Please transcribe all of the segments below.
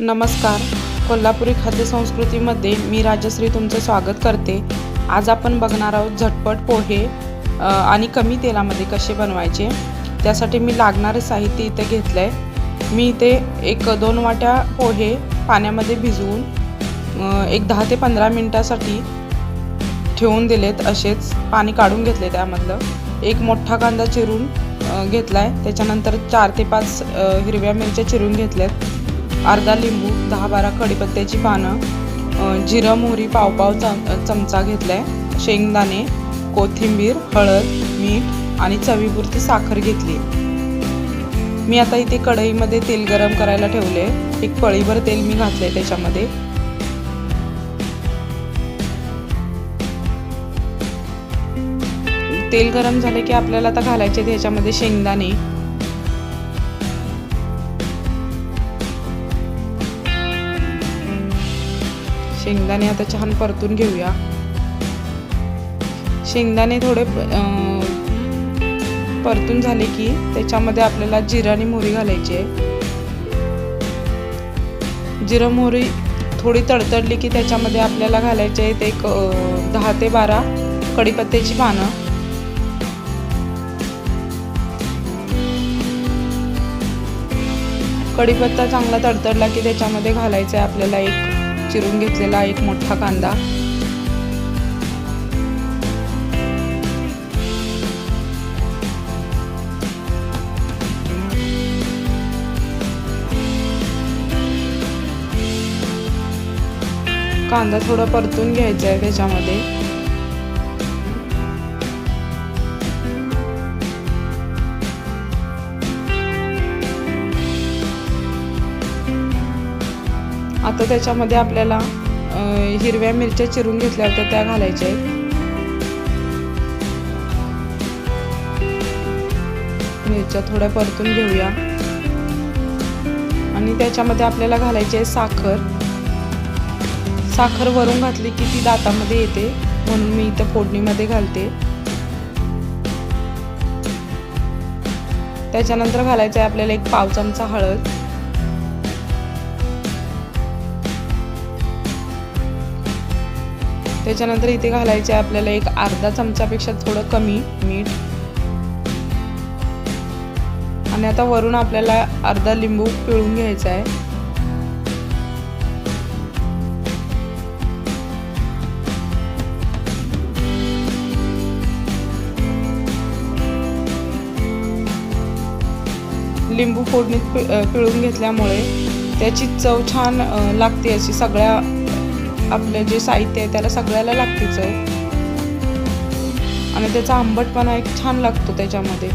नमस्कार. कोल्हापुरी खाद्यसंस्कृतीमध्ये मी राजश्री तुमचं स्वागत करते. आज आपण बघणार आहोत झटपट पोहे आणि कमी तेलामध्ये कसे बनवायचे. त्यासाठी मी लागणारे साहित्य इथे घेतलं आहे मी इथे एक दोन वाट्या पोहे पाण्यामध्ये भिजवून एक दहा ते पंधरा मिनटासाठी ठेवून दिलेत असेच. पाणी काढून घेतले त्यामधलं. एक मोठा कांदा चिरून घेतला आहे त्याच्यानंतर चार ते पाच हिरव्या मिरच्या चिरून घेतल्यात. अर्धा लिंबू दहा बारा कढीपत्त्याची पानं जिरं मोहरी पावपाव चम चमचा घेतला आहे शेंगदाणे कोथिंबीर हळद मीठ आणि चवीपुरती साखर घेतली. मी आता इथे कढईमध्ये तेल गरम करायला ठेवले एक पळीभर तेल मी घातले त्याच्यामध्ये. तेल गरम झाले की आपल्याला आता घालायचे ह्याच्यामध्ये शेंगदाणे शेंगदाणे आता छान परतून घेऊया. शेंगदाणे थोडे परतून झाले की त्याच्यामध्ये आपल्याला जिरं आणि मोहरी घालायची आहे. जिरं मोहरी थोडी तडतडली की त्याच्यामध्ये आपल्याला घालायचे आहेत एक दहा ते बारा कढीपत्त्याची पानं. कढीपत्ता चांगला तडतडला की त्याच्यामध्ये घालायचा आहे आपल्याला एक चिरून घेतलेला एक मोठा कांदा. कांदा थोडा परतून घ्यायचा आहे त्याच्यामध्ये. आता त्याच्यामध्ये आपल्याला हिरव्या मिरच्या चिरून घेतल्या होत्या त्या घालायच्या आहेत. मिरच्या थोड्या परतून घेऊया. आणि त्याच्यामध्ये आपल्याला घालायची आहे साखर. साखर वरून घातली की ती दातामध्ये येते म्हणून मी इथं फोडणीमध्ये घालते. त्याच्यानंतर घालायचं आहे आपल्याला एक पाव चमचा हळद. त्याच्यानंतर इथे घालायचे आहे आपल्याला एक अर्धा चमचापेक्षा थोडं कमी मीठ. आणि आता वरून आपल्याला अर्धा लिंबू पिळून घ्यायचा आहे. लिंबू फोडणीत पिळून घेतल्यामुळे त्याची चव छान लागते अशी सगळ्या आपलं जे साहित्य आहे त्याला सगळ्याला लागतेच आहे. आणि त्याचा आंबटपणा एक छान लागतो त्याच्यामध्ये.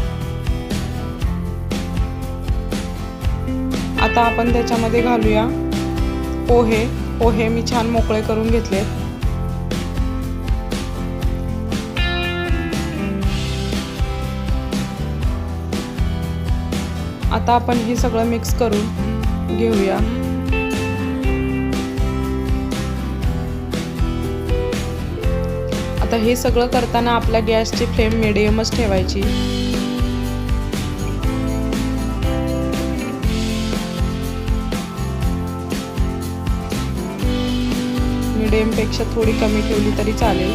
आता आपण त्याच्यामध्ये घालूया पोहे. पोहे मी छान मोकळे करून घेतले. आता आपण हे सगळं मिक्स करून घेऊया. आता हे सगळं करताना आपल्या गॅसची फ्लेम मिडियमच ठेवायची. मिडियमपेक्षा थोडी कमी ठेवली तरी चालेल.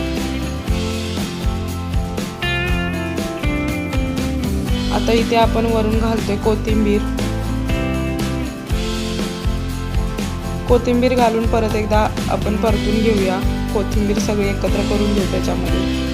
आता इथे आपण वरून घालतोय कोथिंबीर. कोथिंबीर घालून परत एकदा आपण परतून घेऊया. कोथिंबीर सगळी एकत्र करून घेऊ त्याच्यामध्ये.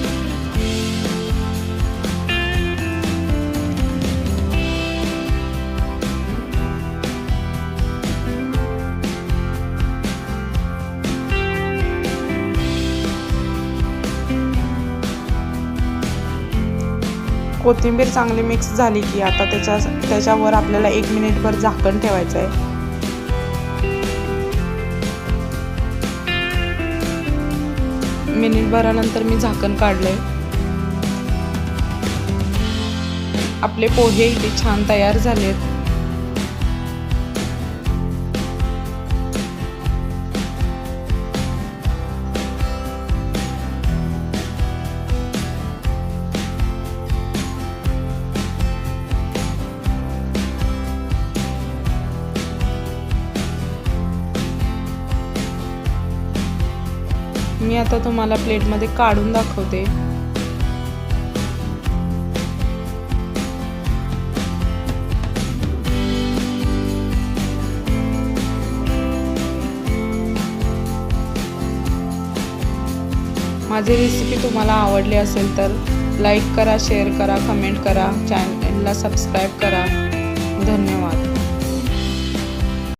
कोथिंबीर चांगली मिक्स झाली की आता त्याच्या त्याच्यावर आपल्याला एक मिनिटभर झाकण ठेवायचं आहे मिनिटभरानंतर मी झाकण काढलंय. आपले पोहे इथे छान तयार झालेत. मी आता तुम्हाला प्लेटमध्ये काढून दाखवते. माझी रेसिपी तुम्हाला आवडली असेल तर लाईक करा शेअर करा कमेंट करा चॅनलला सबस्क्राईब करा. धन्यवाद.